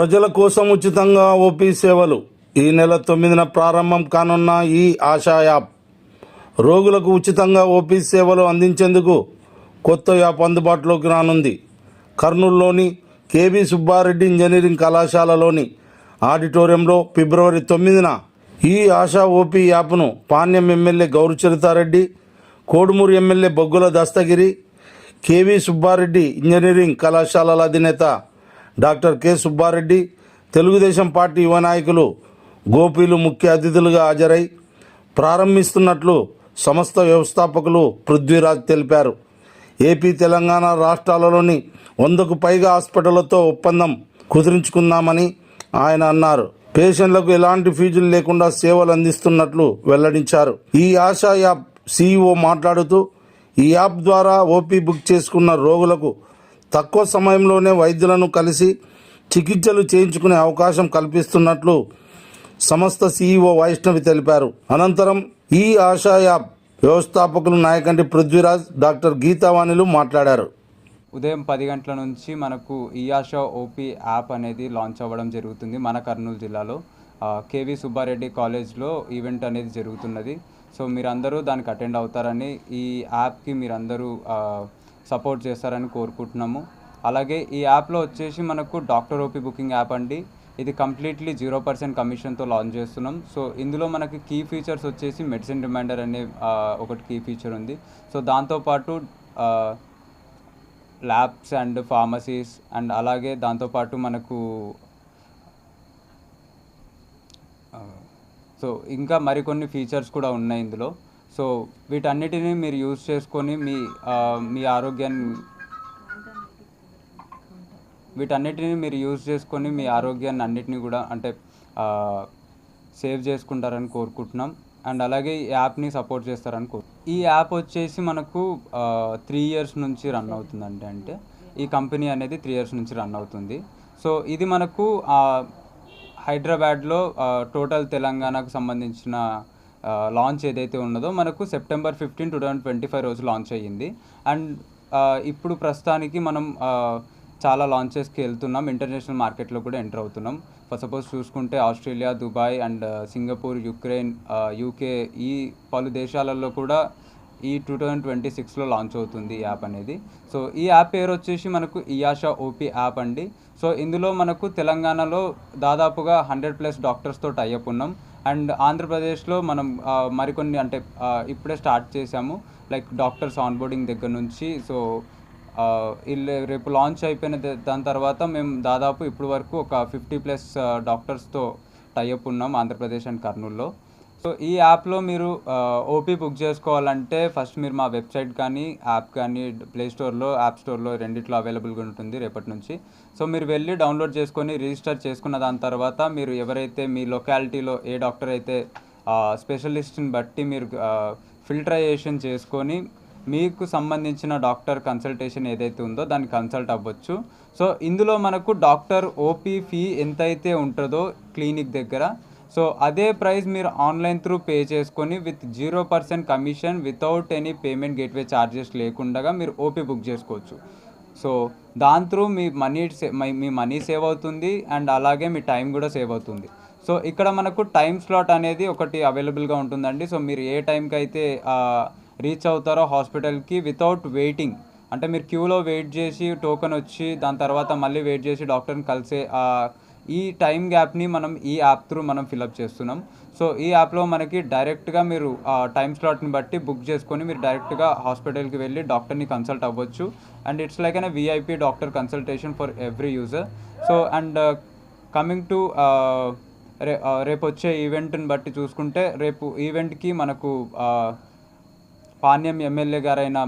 ప్రజల కోసం ఉచితంగా ఓపీ సేవలు. ఈ నెల తొమ్మిదిన ప్రారంభం కానున్న ఈ ఆశా యాప్ రోగులకు ఉచితంగా ఓపీ సేవలు అందించేందుకు కొత్త యాప్ అందుబాటులోకి రానుంది. కర్నూలులోని కేబీ సుబ్బారెడ్డి ఇంజనీరింగ్ కళాశాలలోని ఆడిటోరియంలో ఫిబ్రవరి తొమ్మిదిన ఈ ఆశా ఓపీ యాప్ను Panyam MLA Gowru Charitha Reddy Kodumur MLA Boggula Dastagiri KV Subba Reddy engineering కళాశాలల అధినేత doctor K Subba Reddy Telugu Desam party యువ నాయకులు గోపీలు ముఖ్య అతిథులుగా హాజరై ప్రారంభిస్తున్నట్లు సంస్థ వ్యవస్థాపకులు పృథ్వీరాజ్ తెలిపారు. ఏపీ తెలంగాణ రాష్ట్రాలలోని వందకు పైగా హాస్పిటళ్ళతో ఒప్పందం కుదిరించుకుందామని ఆయన అన్నారు. పేషెంట్లకు ఎలాంటి ఫీజులు లేకుండా సేవలు అందిస్తున్నట్లు వెల్లడించారు. ఈ ఆశా యాప్ సీఈఓ మాట్లాడుతూ ఈ యాప్ ద్వారా ఓపీ బుక్ చేసుకున్న రోగులకు తక్కువ సమయంలోనే వైద్యులను కలిసి చికిత్సలు చేయించుకునే అవకాశం కల్పిస్తున్నట్లు సంస్థ సీఈఓ వైష్ణవి తెలిపారు. అనంతరం ఈ ఆశా యాప్ వ్యవస్థాపకులు నాయకంటి పృథ్వీరాజ్ డాక్టర్ గీతావాణిలు మాట్లాడారు. ఉదయం పది గంటల నుంచి మనకు ఈయాషా ఓపీ యాప్ అనేది లాంచ్ అవ్వడం జరుగుతుంది మన కర్నూలు జిల్లాలో. కేవీ సుబ్బారెడ్డి కాలేజ్లో ఈవెంట్ అనేది జరుగుతున్నది. సో మీరందరూ దానికి అటెండ్ అవుతారని ఈ యాప్కి మీరందరూ సపోర్ట్ చేస్తారని కోరుకుంటున్నాము. అలాగే ఈ యాప్లో వచ్చేసి మనకు డాక్టర్ ఓపీ బుకింగ్ యాప్ అండి. ఇది కంప్లీట్లీ జీరో పర్సెంట్ కమిషన్తో లాంచ్ చేస్తున్నాం. సో ఇందులో మనకి కీ ఫీచర్స్ వచ్చేసి మెడిసిన్ రిమైండర్ అనే ఒకటి కీ ఫీచర్ ఉంది. సో దాంతోపాటు ల్యాబ్స్ అండ్ ఫార్మసీస్ అండ్ అలాగే దాంతోపాటు మనకు సో ఇంకా మరికొన్ని ఫీచర్స్ కూడా ఉన్నాయి ఇందులో. సో వీటన్నిటిని మీరు యూజ్ చేసుకొని మీ మీ ఆరోగ్యాన్ని వీటన్నిటిని మీరు యూజ్ చేసుకొని మీ ఆరోగ్యాన్ని అన్నిటిని కూడా అంటే సేవ్ చేసుకుంటారని కోరుకుంటున్నాం. అండ్ అలాగే ఈ యాప్ని సపోర్ట్ చేస్తారని కోరు ఈ యాప్ వచ్చేసి మనకు త్రీ ఇయర్స్ నుంచి రన్ అవుతుందండి అంటే ఈ కంపెనీ అనేది త్రీ ఇయర్స్ నుంచి రన్ అవుతుంది. సో ఇది మనకు హైదరాబాద్లో టోటల్ తెలంగాణకు సంబంధించిన లాంచ్ ఏదైతే ఉన్నదో మనకు September fifteen two thousand twenty five రోజు లాంచ్ అయ్యింది. అండ్ ఇప్పుడు ప్రస్తుతానికి మనం చాలా లాంచెస్కి వెళ్తున్నాం. ఇంటర్నేషనల్ మార్కెట్లో కూడా ఎంటర్ అవుతున్నాం. ఫర్ సపోజ్ చూసుకుంటే Australia Dubai and Singapore Ukraine UK ఈ పలు దేశాలలో కూడా ఈ టూ థౌజండ్ ట్వంటీ సిక్స్లో లాంచ్ అవుతుంది ఈ యాప్ అనేది. సో ఈ యాప్ పేరు వచ్చేసి మనకు ఇయాషా ఓపీ యాప్ అండి. సో ఇందులో మనకు తెలంగాణలో దాదాపుగా హండ్రెడ్ ప్లస్ డాక్టర్స్తో టైఅప్ ఉన్నాం. అండ్ ఆంధ్రప్రదేశ్లో మనం మరికొన్ని అంటే ఇప్పుడే స్టార్ట్ చేసాము లైక్ డాక్టర్స్ ఆన్బోర్డింగ్ దగ్గర నుంచి. సో ఇల్లు రేపు లాంచ్ అయిపోయిన దాని తర్వాత మేము దాదాపు ఇప్పుడు వరకు ఒక ఫిఫ్టీ ప్లస్ డాక్టర్స్తో టైఅప్ ఉన్నాం ఆంధ్రప్రదేశ్ అండ్ కర్నూల్లో. సో ఈ యాప్లో మీరు ఓపీ బుక్ చేసుకోవాలంటే ఫస్ట్ మీరు మా వెబ్సైట్ కానీ యాప్ కానీ ప్లే స్టోర్లో యాప్ స్టోర్లో రెండిట్లో అవైలబుల్గా ఉంటుంది రేపటి నుంచి. సో మీరు వెళ్ళి డౌన్లోడ్ చేసుకొని రిజిస్టర్ చేసుకున్న దాని తర్వాత మీరు ఎవరైతే మీ లొకాలిటీలో ఏ డాక్టర్ అయితే స్పెషలిస్ట్ని బట్టి మీరు ఫిల్టరైజేషన్ చేసుకొని మీకు సంబంధించిన డాక్టర్ కన్సల్టేషన్ ఏదైతే ఉందో దాన్ని కన్సల్ట్ అవ్వచ్చు. సో ఇందులో మనకు డాక్టర్ ఓపీ ఫీ ఎంతైతే ఉంటుందో క్లినిక్ దగ్గర సో అదే ప్రైస్ మీరు ఆన్లైన్ త్రూ పే చేసుకొని with zero percent commission without any payment gateway charges లేకుండా మీరు ఓపీ బుక్ చేసుకోవచ్చు. సో దాని త్రూ మీ మనీ మీ మనీ సేవ్ అవుతుంది అండ్ అలాగే మీ టైం కూడా సేవ్ అవుతుంది. సో ఇక్కడ మనకు టైం స్లాట్ అనేది ఒకటి అవైలబుల్గా ఉంటుందండి. సో మీరు ఏ టైంకి అయితే రీచ్ అవుతారో హాస్పిటల్కి వితౌట్ వెయిటింగ్ అంటే మీరు క్యూలో వెయిట్ చేసి టోకెన్ వచ్చి దాని తర్వాత మళ్ళీ వెయిట్ చేసి డాక్టర్ని కలిసే ఈ టైం గ్యాప్ని మనం ఈ యాప్ త్రూ మనం ఫిలప్ చేస్తున్నాం. సో ఈ యాప్లో మనకి డైరెక్ట్గా మీరు ఆ టైం స్లాట్ని బట్టి బుక్ చేసుకొని మీరు డైరెక్ట్గా హాస్పిటల్కి వెళ్ళి డాక్టర్ని కన్సల్ట్ అవ్వచ్చు. And it's like an VIP doctor consultation for every user so and coming to రే రేపు వచ్చే ఈవెంట్ని బట్టి చూసుకుంటే రేపు ఈవెంట్కి మనకు పాణ్యం ఎమ్మెల్యే గారైన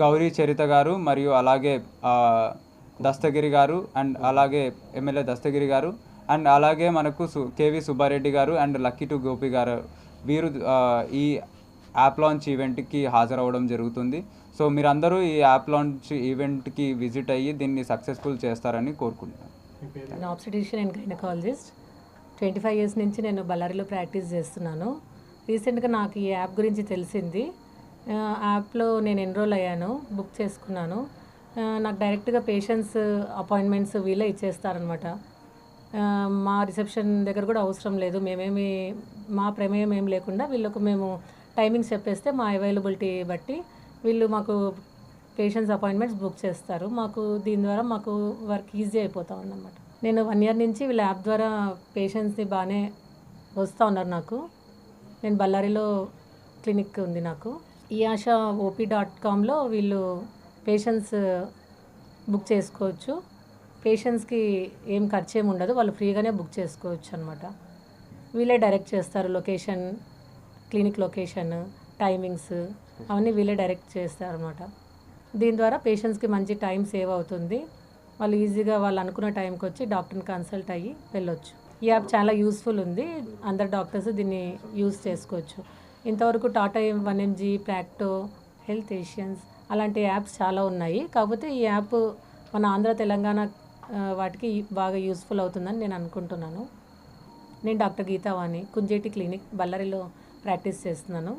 గౌరీ చరిత గారు మరియు అలాగే దస్తగిరి గారు అండ్ అలాగే ఎమ్మెల్యే దస్తగిరి గారు అండ్ అలాగే మనకు సు కేవి సుబ్బారెడ్డి గారు అండ్ లక్కీ టు గోపి గారు. వీరు ఈ యాప్ లాంచ్ ఈవెంట్కి హాజరవ్వడం జరుగుతుంది. సో మీరందరూ ఈ యాప్ లాంచ్ ఈవెంట్కి విజిట్ అయ్యి దీన్ని సక్సెస్ఫుల్ చేస్తారని కోరుకుంటున్నాను. నేను and gynaecologist. Twenty five years నుంచి నేను బళ్ళారిలో ప్రాక్టీస్ చేస్తున్నాను. రీసెంట్గా నాకు ఈ యాప్ గురించి తెలిసింది. యాప్లో నేను ఎన్రోల్ అయ్యాను బుక్ చేసుకున్నాను. నాకు డైరెక్ట్గా పేషెంట్స్ అపాయింట్మెంట్స్ వీళ్ళే ఇచ్చేస్తారనమాట మా రిసెప్షన్ దగ్గర కూడా అవసరం లేదు. మేమేమి మా ప్రమేయం ఏం లేకుండా వీళ్ళకు మేము టైమింగ్స్ చెప్పేస్తే మా అవైలబిలిటీ బట్టి వీళ్ళు మాకు పేషెంట్స్ అపాయింట్మెంట్స్ బుక్ చేస్తారు. మాకు దీని ద్వారా మాకు వర్క్ ఈజీ అయిపోతా ఉందన్నమాట. నేను వన్ ఇయర్ నుంచి వీళ్ళ యాప్ ద్వారా పేషెంట్స్ని బాగానే వస్తూ ఉన్నారు నాకు. నేను బళ్ళారిలో క్లినిక్ ఉంది నాకు. ఈ ఆశ ఓపీ డాట్ కామ్లో వీళ్ళు పేషెంట్స్ బుక్ చేసుకోవచ్చు. పేషెంట్స్కి ఏం ఖర్చు ఏమి ఉండదు. వాళ్ళు ఫ్రీగానే బుక్ చేసుకోవచ్చు అనమాట వీళ్ళే డైరెక్ట్ చేస్తారు లొకేషన్ క్లినిక్ లొకేషన్ టైమింగ్స్ అవన్నీ వీళ్ళే డైరెక్ట్ చేస్తారు అనమాట దీని ద్వారా పేషెంట్స్కి మంచి టైం సేవ్ అవుతుంది. వాళ్ళు ఈజీగా వాళ్ళు అనుకున్న టైంకి వచ్చి డాక్టర్ని కన్సల్ట్ అయ్యి వెళ్ళొచ్చు. ఈ యాప్ చాలా యూస్ఫుల్ ఉంది. అందరు డాక్టర్స్ దీన్ని యూస్ చేసుకోవచ్చు. ఇంతవరకు Tata one MG Practo health Asians అలాంటి యాప్స్ చాలా ఉన్నాయి. కాకపోతే ఈ యాప్ మన ఆంధ్ర తెలంగాణ వాటికి బాగా యూస్ఫుల్ అవుతుందని నేను అనుకుంటున్నాను. నేను డాక్టర్ గీతావాణి కుంజేటి క్లినిక్ బళ్ళారిలో ప్రాక్టీస్ చేస్తున్నాను.